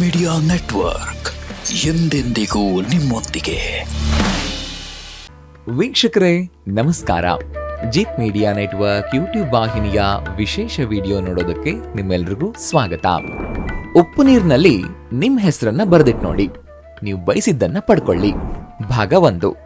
Media network ಎಂದೆಂದಿಗೂ ನಿಮ್ಮೊಂದಿಗೆ. ವೀಕ್ಷಕರೇ, ನಮಸ್ಕಾರ. ಜೀತ್ ಮೀಡಿಯಾ ನೆಟ್ವರ್ಕ್ ಯೂಟ್ಯೂಬ್ ವಾಹಿನಿಯ ವಿಶೇಷ ವಿಡಿಯೋ ನೋಡೋದಕ್ಕೆ ನಿಮ್ಮೆಲ್ರಿಗೂ ಸ್ವಾಗತ. ಉಪ್ಪು ನೀರಿನಲ್ಲಿ ನಿಮ್ಮ ಹೆಸರನ್ನ ಬರೆದಿಟ್ಟು ನೋಡಿ ನೀವು ಬಯಸಿದ್ದನ್ನ ಪಡ್ಕೊಳ್ಳಿ. ಭಾಗ ಒಂದು.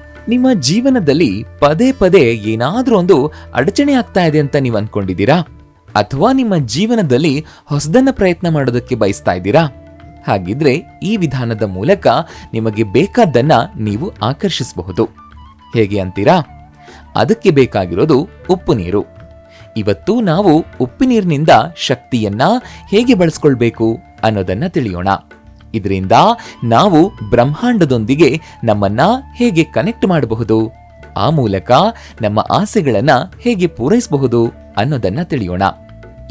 ನಿಮ್ಮ ಜೀವನದಲ್ಲಿ ಪದೇ ಪದೇ ಏನಾದ್ರೂ ಒಂದು ಅಡಚಣೆ ಆಗ್ತಾ ಇದೆ ಅಂತ ನೀವು ಅನ್ಕೊಂಡಿದ್ದೀರಾ? ಅಥವಾ ನಿಮ್ಮ ಜೀವನದಲ್ಲಿ ಹೊಸದನ್ನ ಪ್ರಯತ್ನ ಮಾಡೋದಕ್ಕೆ ಬಯಸ್ತಾ ಇದ್ದೀರಾ? ಹಾಗಿದ್ರೆ ಈ ವಿಧಾನದ ಮೂಲಕ ನಿಮಗೆ ಬೇಕಾದ್ದನ್ನ ನೀವು ಆಕರ್ಷಿಸಬಹುದು. ಹೇಗೆ ಅಂತೀರಾ? ಅದಕ್ಕೆ ಬೇಕಾಗಿರೋದು ಉಪ್ಪು ನೀರು. ಇವತ್ತು ನಾವು ಉಪ್ಪು ನೀರಿನಿಂದ ಶಕ್ತಿಯನ್ನ ಹೇಗೆ ಬಳಸ್ಕೊಳ್ಬೇಕು ಅನ್ನೋದನ್ನ ತಿಳಿಯೋಣ. ಇದರಿಂದ ನಾವು ಬ್ರಹ್ಮಾಂಡದೊಂದಿಗೆ ನಮ್ಮನ್ನ ಹೇಗೆ ಕನೆಕ್ಟ್ ಮಾಡಬಹುದು? ಆ ಮೂಲಕ ನಮ್ಮ ಆಸೆಗಳನ್ನ ಹೇಗೆ ಪೂರೈಸಬಹುದು ಅನ್ನೋದನ್ನ ತಿಳಿಯೋಣ.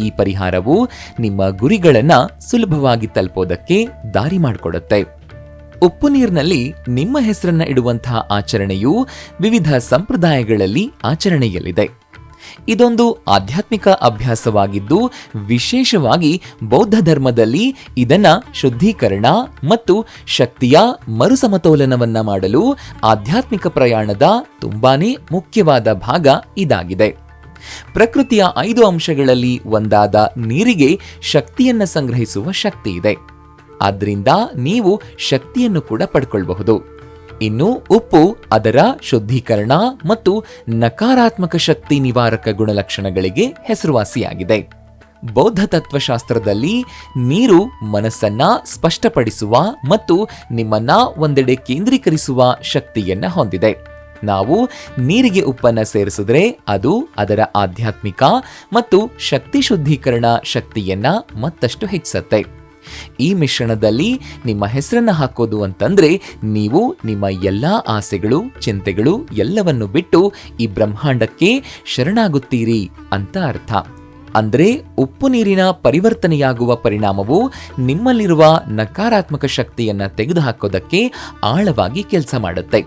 ಈ ಪರಿಹಾರವು ನಿಮ್ಮ ಗುರಿಗಳನ್ನ ಸುಲಭವಾಗಿ ತಲುಪೋದಕ್ಕೆ ದಾರಿ ಮಾಡಿಕೊಡುತ್ತೆ. ಉಪ್ಪು ನೀರಿನಲ್ಲಿ ನಿಮ್ಮ ಹೆಸರನ್ನ ಇಡುವಂತಹ ಆಚರಣೆಯು ವಿವಿಧ ಸಂಪ್ರದಾಯಗಳಲ್ಲಿ ಆಚರಣೆಯಲ್ಲಿದೆ. ಇದೊಂದು ಆಧ್ಯಾತ್ಮಿಕ ಅಭ್ಯಾಸವಾಗಿದ್ದು, ವಿಶೇಷವಾಗಿ ಬೌದ್ಧ ಧರ್ಮದಲ್ಲಿ ಇದನ್ನ ಶುದ್ಧೀಕರಣ ಮತ್ತು ಶಕ್ತಿಯ ಮರುಸಮತೋಲನವನ್ನ ಮಾಡಲು ಆಧ್ಯಾತ್ಮಿಕ ಪ್ರಯಾಣದ ತುಂಬಾನೇ ಮುಖ್ಯವಾದ ಭಾಗ ಇದಾಗಿದೆ. ಪ್ರಕೃತಿಯ ಐದು ಅಂಶಗಳಲ್ಲಿ ಒಂದಾದ ನೀರಿಗೆ ಶಕ್ತಿಯನ್ನ ಸಂಗ್ರಹಿಸುವ ಶಕ್ತಿ ಇದೆ. ಆದ್ರಿಂದ ನೀವು ಶಕ್ತಿಯನ್ನು ಕೂಡ ಪಡ್ಕೊಳ್ಬಹುದು. ಇನ್ನು ಉಪ್ಪು, ಅದರ ಶುದ್ಧೀಕರಣ ಮತ್ತು ನಕಾರಾತ್ಮಕ ಶಕ್ತಿ ನಿವಾರಕ ಗುಣಲಕ್ಷಣಗಳಿಗೆ ಹೆಸರುವಾಸಿಯಾಗಿದೆ. ಬೌದ್ಧ ತತ್ವಶಾಸ್ತ್ರದಲ್ಲಿ ನೀರು ಮನಸ್ಸನ್ನ ಸ್ಪಷ್ಟಪಡಿಸುವ ಮತ್ತು ನಿಮ್ಮನ್ನ ಒಂದೆಡೆ ಕೇಂದ್ರೀಕರಿಸುವ ಶಕ್ತಿಯನ್ನ ಹೊಂದಿದೆ. ನಾವು ನೀರಿಗೆ ಉಪ್ಪನ್ನ ಸೇರಿಸಿದ್ರೆ ಅದು ಅದರ ಆಧ್ಯಾತ್ಮಿಕ ಮತ್ತು ಶಕ್ತಿ ಶುದ್ಧೀಕರಣ ಶಕ್ತಿಯನ್ನ ಮತ್ತಷ್ಟು ಹೆಚ್ಚಿಸುತ್ತೆ. ಈ ಮಿಶ್ರಣದಲ್ಲಿ ನಿಮ್ಮ ಹೆಸರನ್ನು ಹಾಕೋದು ಅಂತಂದ್ರೆ ನೀವು ನಿಮ್ಮ ಎಲ್ಲ ಆಸೆಗಳು, ಚಿಂತೆಗಳು ಎಲ್ಲವನ್ನು ಬಿಟ್ಟು ಈ ಬ್ರಹ್ಮಾಂಡಕ್ಕೆ ಶರಣಾಗುತ್ತೀರಿ ಅಂತ ಅರ್ಥ. ಅಂದ್ರೆ ಉಪ್ಪು ನೀರಿನ ಪರಿವರ್ತನೆಯಾಗುವ ಪರಿಣಾಮವು ನಿಮ್ಮಲ್ಲಿರುವ ನಕಾರಾತ್ಮಕ ಶಕ್ತಿಯನ್ನು ತೆಗೆದುಹಾಕೋದಕ್ಕೆ ಆಳವಾಗಿ ಕೆಲಸ ಮಾಡುತ್ತೆ.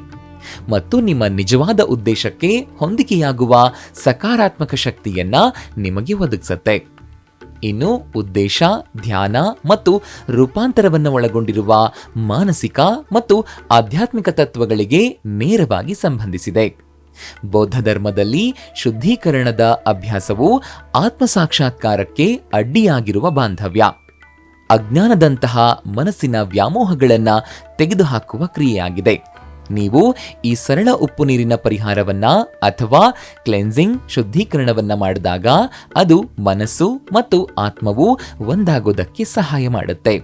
ಮತ್ತು ನಿಮ್ಮ ನಿಜವಾದ ಉದ್ದೇಶಕ್ಕೆ ಹೊಂದಿಕೆಯಾಗುವ ಸಕಾರಾತ್ಮಕ ಶಕ್ತಿಯನ್ನ ನಿಮಗೆ ಒದಗಿಸುತ್ತೆ. ಇನ್ನು ಉದ್ದೇಶ, ಧ್ಯಾನ ಮತ್ತು ರೂಪಾಂತರವನ್ನು ಒಳಗೊಂಡಿರುವ ಮಾನಸಿಕ ಮತ್ತು ಆಧ್ಯಾತ್ಮಿಕ ತತ್ವಗಳಿಗೆ ನೇರವಾಗಿ ಸಂಬಂಧಿಸಿದೆ. ಬೌದ್ಧ ಧರ್ಮದಲ್ಲಿ ಶುದ್ಧೀಕರಣದ ಅಭ್ಯಾಸವು ಆತ್ಮಸಾಕ್ಷಾತ್ಕಾರಕ್ಕೆ ಅಡ್ಡಿಯಾಗಿರುವ ಬಾಂಧವ್ಯ. ಅಜ್ಞಾನದಂತಹ ಮನಸ್ಸಿನ ವ್ಯಾಮೋಹಗಳನ್ನು ತೆಗೆದುಹಾಕುವ ಕ್ರಿಯೆಯಾಗಿದೆ. ನೀವು ಈ ಸರಳ ಉಪ್ಪು ನೀರಿನ ಪರಿಹಾರವನ್ನ ಅಥವಾ ಕ್ಲೆನ್ಸಿಂಗ್ ಶುದ್ಧೀಕರಣವನ್ನ ಮಾಡಿದಾಗ ಅದು ಮನಸ್ಸು ಮತ್ತು ಆತ್ಮವು ಒಂದಾಗೋದಕ್ಕೆ ಸಹಾಯ ಮಾಡುತ್ತೆ.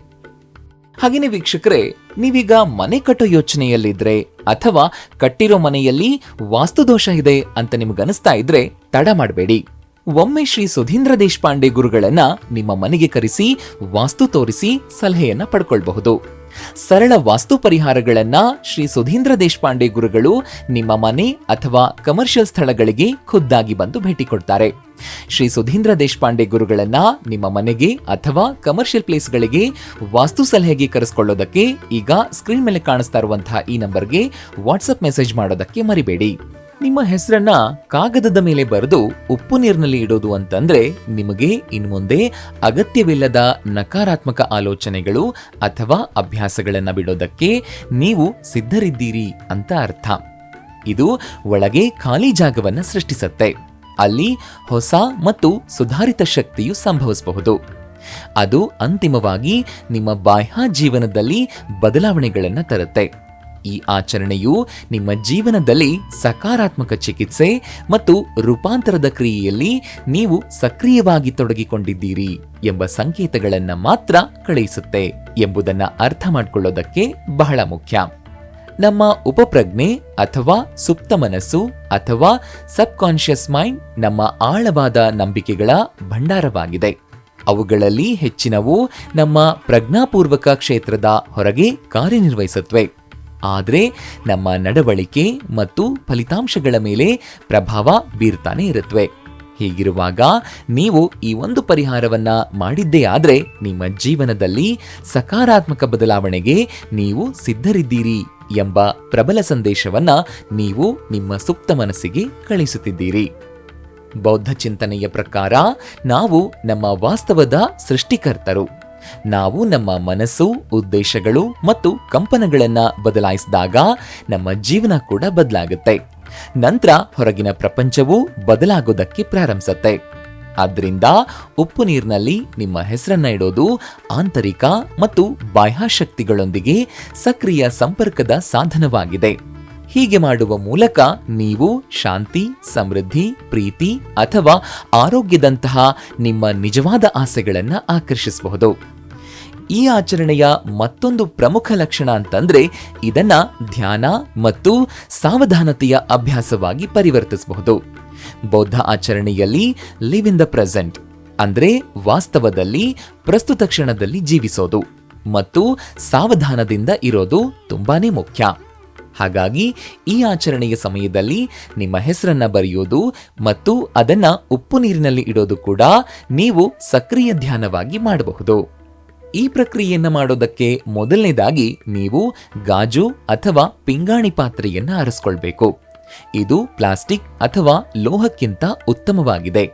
ಹಾಗೇನೆ ವೀಕ್ಷಕರೇ, ನೀವೀಗ ಮನೆ ಕಟ್ಟೋ ಯೋಚನೆಯಲ್ಲಿದ್ರೆ ಅಥವಾ ಕಟ್ಟಿರೋ ಮನೆಯಲ್ಲಿ ವಾಸ್ತುದೋಷ ಇದೆ ಅಂತ ನಿಮ್ಗನಿಸ್ತಾ ಇದ್ರೆ ತಡ ಮಾಡಬೇಡಿ. ಒಮ್ಮೆ ಶ್ರೀ ಸುಧೀಂದ್ರ ದೇಶಪಾಂಡೆ ಗುರುಗಳನ್ನ ನಿಮ್ಮ ಮನೆಗೆ ಕರೆಸಿ, ವಾಸ್ತು ತೋರಿಸಿ ಸಲಹೆಯನ್ನ ಪಡ್ಕೊಳ್ಬಹುದು. ಸರಳ ವಾಸ್ತು ಪರಿಹಾರಗಳನ್ನ ಶ್ರೀ ಸುಧೀಂದ್ರ ದೇಶಪಾಂಡೆ ಗುರುಗಳು ನಿಮ್ಮ ಮನೆ ಅಥವಾ ಕಮರ್ಷಿಯಲ್ ಸ್ಥಳಗಳಿಗೆ ಖುದ್ದಾಗಿ ಬಂದು ಭೇಟಿ ಕೊಡ್ತಾರೆ. ಶ್ರೀ ಸುಧೀಂದ್ರ ದೇಶಪಾಂಡೆ ಗುರುಗಳನ್ನ ನಿಮ್ಮ ಮನೆಗೆ ಅಥವಾ ಕಮರ್ಷಿಯಲ್ ಪ್ಲೇಸ್ಗಳಿಗೆ ವಾಸ್ತು ಸಲಹೆಗೆ ಕರೆಸ್ಕೊಳ್ಳೋದಕ್ಕೆ ಈಗ ಸ್ಕ್ರೀನ್ ಮೇಲೆ ಕಾಣಿಸ್ತಾ ಇರುವಂತಹ ಈ ನಂಬರ್ಗೆ ವಾಟ್ಸಪ್ ಮೆಸೇಜ್ ಮಾಡೋದಕ್ಕೆ ಮರಿಬೇಡಿ. ನಿಮ್ಮ ಹೆಸರನ್ನ ಕಾಗದದ ಮೇಲೆ ಬರೆದು ಉಪ್ಪು ನೀರಿನಲ್ಲಿ ಇಡೋದು ಅಂತಂದ್ರೆ ನಿಮಗೆ ಇನ್ಮುಂದೆ ಅಗತ್ಯವಿಲ್ಲದ ನಕಾರಾತ್ಮಕ ಆಲೋಚನೆಗಳು ಅಥವಾ ಅಭ್ಯಾಸಗಳನ್ನು ಬಿಡೋದಕ್ಕೆ ನೀವು ಸಿದ್ಧರಿದ್ದೀರಿ ಅಂತ ಅರ್ಥ. ಇದು ಒಳಗೆ ಖಾಲಿ ಜಾಗವನ್ನು ಸೃಷ್ಟಿಸುತ್ತೆ. ಅಲ್ಲಿ ಹೊಸ ಮತ್ತು ಸುಧಾರಿತ ಶಕ್ತಿಯು ಸಂಭವಿಸಬಹುದು. ಅದು ಅಂತಿಮವಾಗಿ ನಿಮ್ಮ ಬಾಹ್ಯ ಜೀವನದಲ್ಲಿ ಬದಲಾವಣೆಗಳನ್ನು ತರುತ್ತೆ. ಈ ಆಚರಣೆಯು ನಿಮ್ಮ ಜೀವನದಲ್ಲಿ ಸಕಾರಾತ್ಮಕ ಚಿಕಿತ್ಸೆ ಮತ್ತು ರೂಪಾಂತರದ ಕ್ರಿಯೆಯಲ್ಲಿ ನೀವು ಸಕ್ರಿಯವಾಗಿ ತೊಡಗಿಕೊಂಡಿದ್ದೀರಿ ಎಂಬ ಸಂಕೇತಗಳನ್ನು ಮಾತ್ರ ಕಳುಹಿಸುತ್ತೆ ಎಂಬುದನ್ನು ಅರ್ಥ ಮಾಡಿಕೊಳ್ಳೋದಕ್ಕೆ ಬಹಳ ಮುಖ್ಯ. ನಮ್ಮ ಉಪಪ್ರಜ್ಞೆ ಅಥವಾ ಸುಪ್ತ ಮನಸ್ಸು ಅಥವಾ ಸಬ್ಕಾನ್ಷಿಯಸ್ ಮೈಂಡ್ ನಮ್ಮ ಆಳವಾದ ನಂಬಿಕೆಗಳ ಭಂಡಾರವಾಗಿದೆ. ಅವುಗಳಲ್ಲಿ ಹೆಚ್ಚಿನವು ನಮ್ಮ ಪ್ರಜ್ಞಾಪೂರ್ವಕ ಕ್ಷೇತ್ರದ ಹೊರಗೆ ಕಾರ್ಯನಿರ್ವಹಿಸುತ್ತವೆ ಆದರೆ ನಮ್ಮ ನಡವಳಿಕೆ ಮತ್ತು ಫಲಿತಾಂಶಗಳ ಮೇಲೆ ಪ್ರಭಾವ ಬೀರ್ತಾನೆ ಇರುತ್ತವೆ ಹೀಗಿರುವಾಗ ನೀವು ಈ ಒಂದು ಪರಿಹಾರವನ್ನು ಮಾಡಿದ್ದೇ ಆದರೆ ನಿಮ್ಮ ಜೀವನದಲ್ಲಿ ಸಕಾರಾತ್ಮಕ ಬದಲಾವಣೆಗೆ ನೀವು ಸಿದ್ಧರಿದ್ದೀರಿ ಎಂಬ ಪ್ರಬಲ ಸಂದೇಶವನ್ನು ನೀವು ನಿಮ್ಮ ಸುಪ್ತ ಮನಸ್ಸಿಗೆ ಕಳಿಸುತ್ತಿದ್ದೀರಿ. ಬೌದ್ಧ ಚಿಂತನೆಯ ಪ್ರಕಾರ ನಾವು ನಮ್ಮ ವಾಸ್ತವದ ಸೃಷ್ಟಿಕರ್ತರು. ನಾವು ನಮ್ಮ ಮನಸ್ಸು, ಉದ್ದೇಶಗಳು ಮತ್ತು ಕಂಪನಗಳನ್ನು ಬದಲಾಯಿಸಿದಾಗ ನಮ್ಮ ಜೀವನ ಕೂಡ ಬದಲಾಗುತ್ತೆ. ನಂತರ ಹೊರಗಿನ ಪ್ರಪಂಚವು ಬದಲಾಗೋದಕ್ಕೆ ಪ್ರಾರಂಭಿಸುತ್ತೆ. ಆದ್ದರಿಂದ ಉಪ್ಪು ನೀರಿನಲ್ಲಿ ನಿಮ್ಮ ಹೆಸರನ್ನ ಇಡೋದು ಆಂತರಿಕ ಮತ್ತು ಬಾಹ್ಯಶಕ್ತಿಗಳೊಂದಿಗೆ ಸಕ್ರಿಯ ಸಂಪರ್ಕದ ಸಾಧನವಾಗಿದೆ. ಹೀಗೆ ಮಾಡುವ ಮೂಲಕ ನೀವು ಶಾಂತಿ, ಸಮೃದ್ಧಿ, ಪ್ರೀತಿ ಅಥವಾ ಆರೋಗ್ಯದಂತಹ ನಿಮ್ಮ ನಿಜವಾದ ಆಸೆಗಳನ್ನು ಆಕರ್ಷಿಸಬಹುದು. ಈ ಆಚರಣೆಯ ಮತ್ತೊಂದು ಪ್ರಮುಖ ಲಕ್ಷಣ ಅಂತಂದ್ರೆ ಇದನ್ನ ಧ್ಯಾನ ಮತ್ತು ಸಾವಧಾನತೆಯ ಅಭ್ಯಾಸವಾಗಿ ಪರಿವರ್ತಿಸಬಹುದು. ಬೌದ್ಧ ಆಚರಣೆಯಲ್ಲಿ ಲಿವ್ ಇನ್ ದ ಪ್ರೆಸೆಂಟ್ ಅಂದ್ರೆ ವಾಸ್ತವದಲ್ಲಿ ಪ್ರಸ್ತುತ ಕ್ಷಣದಲ್ಲಿ ಜೀವಿಸೋದು ಮತ್ತು ಸಾವಧಾನದಿಂದ ಇರೋದು ತುಂಬಾನೇ ಮುಖ್ಯ. ಹಾಗಾಗಿ ಈ ಆಚರಣೆಯ ಸಮಯದಲ್ಲಿ ನಿಮ್ಮ ಹೆಸರನ್ನ ಬರೆಯೋದು ಮತ್ತು ಅದನ್ನ ಉಪ್ಪು ನೀರಿನಲ್ಲಿ ಇಡೋದು ಕೂಡ ನೀವು ಸಕ್ರಿಯ ಧ್ಯಾನವಾಗಿ ಮಾಡಬಹುದು. ಈ ಪ್ರಕ್ರಿಯೆಯನ್ನು ಮಾಡೋದಕ್ಕೆ ಮೊದಲನೇದಾಗಿ ನೀವು ಗಾಜು ಅಥವಾ ಪಿಂಗಾಣಿ ಪಾತ್ರೆಯನ್ನು ಆರಿಸ್ಕೊಳ್ಬೇಕು. ಇದು ಪ್ಲಾಸ್ಟಿಕ್ ಅಥವಾ ಲೋಹಕ್ಕಿಂತ ಉತ್ತಮವಾಗಿದೆ.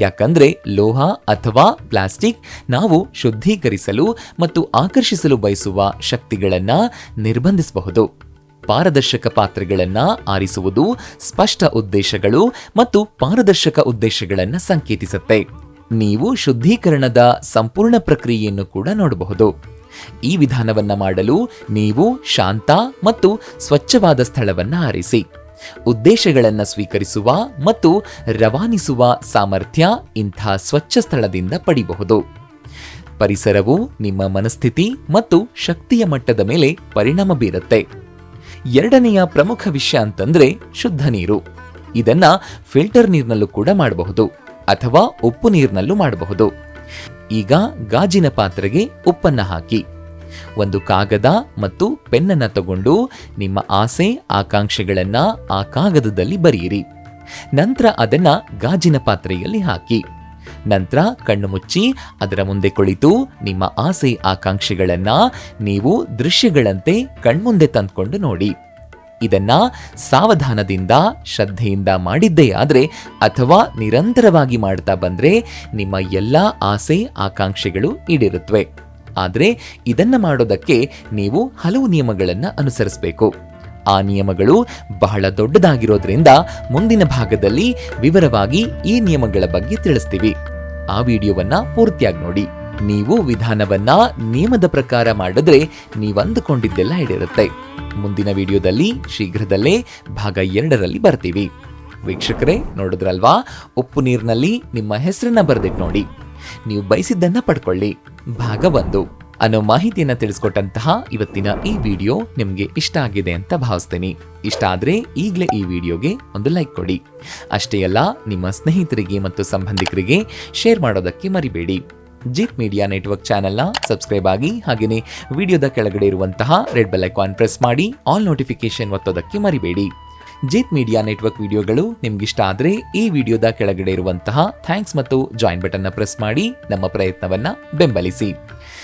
ಯಾಕಂದ್ರೆ ಲೋಹ ಅಥವಾ ಪ್ಲಾಸ್ಟಿಕ್ ನಾವು ಶುದ್ಧೀಕರಿಸಲು ಮತ್ತು ಆಕರ್ಷಿಸಲು ಬಯಸುವ ಶಕ್ತಿಗಳನ್ನು ನಿರ್ಬಂಧಿಸಬಹುದು. ಪಾರದರ್ಶಕ ಪಾತ್ರೆಗಳನ್ನು ಆರಿಸುವುದು ಸ್ಪಷ್ಟ ಉದ್ದೇಶಗಳು ಮತ್ತು ಪಾರದರ್ಶಕ ಉದ್ದೇಶಗಳನ್ನು ಸಂಕೇತಿಸುತ್ತೆ. ನೀವು ಶುದ್ಧೀಕರಣದ ಸಂಪೂರ್ಣ ಪ್ರಕ್ರಿಯೆಯನ್ನು ಕೂಡ ನೋಡಬಹುದು. ಈ ವಿಧಾನವನ್ನು ಮಾಡಲು ನೀವು ಶಾಂತ ಮತ್ತು ಸ್ವಚ್ಛವಾದ ಸ್ಥಳವನ್ನು ಆರಿಸಿ. ಉದ್ದೇಶಗಳನ್ನು ಸ್ವೀಕರಿಸುವ ಮತ್ತು ರವಾನಿಸುವ ಸಾಮರ್ಥ್ಯ ಇಂಥ ಸ್ವಚ್ಛ ಸ್ಥಳದಿಂದ ಪಡಿಬಹುದು. ಪರಿಸರವು ನಿಮ್ಮ ಮನಸ್ಥಿತಿ ಮತ್ತು ಶಕ್ತಿಯ ಮಟ್ಟದ ಮೇಲೆ ಪರಿಣಾಮ ಬೀರುತ್ತೆ. ಎರಡನೆಯ ಪ್ರಮುಖ ವಿಷಯ ಅಂತಂದ್ರೆ ಶುದ್ಧ ನೀರು. ಇದನ್ನ ಫಿಲ್ಟರ್ ನೀರಿನಲ್ಲೂ ಕೂಡ ಮಾಡಬಹುದು, ಅಥವಾ ಉಪ್ಪು ನೀರಿನಲ್ಲೂ ಮಾಡಬಹುದು. ಈಗ ಗಾಜಿನ ಪಾತ್ರೆಗೆ ಉಪ್ಪನ್ನ ಹಾಕಿ. ಒಂದು ಕಾಗದ ಮತ್ತು ಪೆನ್ನನ್ನ ತಗೊಂಡು ನಿಮ್ಮ ಆಸೆ, ಆಕಾಂಕ್ಷೆಗಳನ್ನ ಆ ಕಾಗದದಲ್ಲಿ ಬರೆಯಿರಿ. ನಂತರ ಅದನ್ನ ಗಾಜಿನ ಪಾತ್ರೆಯಲ್ಲಿ ಹಾಕಿ. ನಂತರ ಕಣ್ಣು ಮುಚ್ಚಿ ಅದರ ಮುಂದೆ ಕುಳಿತು ನಿಮ್ಮ ಆಸೆ ಆಕಾಂಕ್ಷೆಗಳನ್ನ ನೀವು ದೃಶ್ಯಗಳಂತೆ ಕಣ್ಮುಂದೆ ತಂದ್ಕೊಂಡು ನೋಡಿ. ಇದನ್ನ ಸಾವಧಾನದಿಂದ, ಶ್ರದ್ಧೆಯಿಂದ ಮಾಡಿದ್ದೇ ಆದರೆ ಅಥವಾ ನಿರಂತರವಾಗಿ ಮಾಡ್ತಾ ಬಂದರೆ ನಿಮ್ಮ ಎಲ್ಲ ಆಸೆ ಆಕಾಂಕ್ಷೆಗಳು ಈಡಿರುತ್ತವೆ ಆದರೆ ಇದನ್ನ ಮಾಡೋದಕ್ಕೆ ನೀವು ಹಲವು ನಿಯಮಗಳನ್ನು ಅನುಸರಿಸಬೇಕು. ಆ ನಿಯಮಗಳು ಬಹಳ ದೊಡ್ಡದಾಗಿರೋದ್ರಿಂದ ಮುಂದಿನ ಭಾಗದಲ್ಲಿ ವಿವರವಾಗಿ ಈ ನಿಯಮಗಳ ಬಗ್ಗೆ ತಿಳಿಸ್ತೀವಿ. ಆ ವಿಡಿಯೋವನ್ನ ಪೂರ್ತಿಯಾಗಿ ನೋಡಿ. ನೀವು ವಿಧಾನವನ್ನ ನಿಯಮದ ಪ್ರಕಾರ ಮಾಡಿದ್ರೆ ನೀವಂದುಕೊಂಡಿದ್ದೆಲ್ಲ ಈಡೇರುತ್ತೆ. ಮುಂದಿನ ವಿಡಿಯೋದಲ್ಲಿ ಶೀಘ್ರದಲ್ಲೇ ಭಾಗ ಎರಡರಲ್ಲಿ ಬರ್ತೀವಿ. ವೀಕ್ಷಕರೇ, ನೋಡಿದ್ರಲ್ವಾ? ಉಪ್ಪು ನೀರಿನಲ್ಲಿ ನಿಮ್ಮ ಹೆಸರನ್ನ ಬರೆದಿಟ್ಟು ನೋಡಿ. ನೀವು ಬಯಸಿದ್ದನ್ನ ಪಡ್ಕೊಳ್ಳಿ. ಭಾಗ ಒಂದು. ಅನ್ನೋ ಮಾಹಿತಿಯನ್ನು ತಿಳಿಸ್ಕೊಟ್ಟಂತಹ ಇವತ್ತಿನ ಈ ವಿಡಿಯೋ ನಿಮಗೆ ಇಷ್ಟ ಆಗಿದೆ ಅಂತ ಭಾವಿಸ್ತೀನಿ. ಇಷ್ಟ ಆದ್ರೆ ಈಗಲೇ ಈ ವಿಡಿಯೋಗೆ ಒಂದು ಲೈಕ್ ಕೊಡಿ. ಅಷ್ಟೇ ಅಲ್ಲ, ನಿಮ್ಮ ಸ್ನೇಹಿತರಿಗೆ ಮತ್ತು ಸಂಬಂಧಿಕರಿಗೆ ಶೇರ್ ಮಾಡೋದಕ್ಕೆ ಮರಿಬೇಡಿ. ಜಿಪ್ ಮೀಡಿಯಾ ನೆಟ್ವರ್ಕ್ ಚಾನೆಲ್ನ ಸಬ್ಸ್ಕ್ರೈಬ್ ಆಗಿ ಹಾಗೆಯೇ ವಿಡಿಯೋದ ಕೆಳಗಡೆ ಇರುವಂತಹ ರೆಡ್ ಬೆಲ್ ಐಕಾನ್ ಪ್ರೆಸ್ ಮಾಡಿ ಆಲ್ ನೋಟಿಫಿಕೇಶನ್ ಒತ್ತೋದಕ್ಕೆ ಮರಿಬೇಡಿ. ಜೀತ್ ಮೀಡಿಯಾ ನೆಟ್ವರ್ಕ್ ವಿಡಿಯೋಗಳು ನಿಮ್ಗಿಷ್ಟ ಆದರೆ ಈ ವಿಡಿಯೋದ ಕೆಳಗಡೆ ಇರುವಂತಹ ಥ್ಯಾಂಕ್ಸ್ ಮತ್ತು ಜಾಯಿನ್ ಬಟನ್ನ ಪ್ರೆಸ್ ಮಾಡಿ ನಮ್ಮ ಪ್ರಯತ್ನವನ್ನ ಬೆಂಬಲಿಸಿ.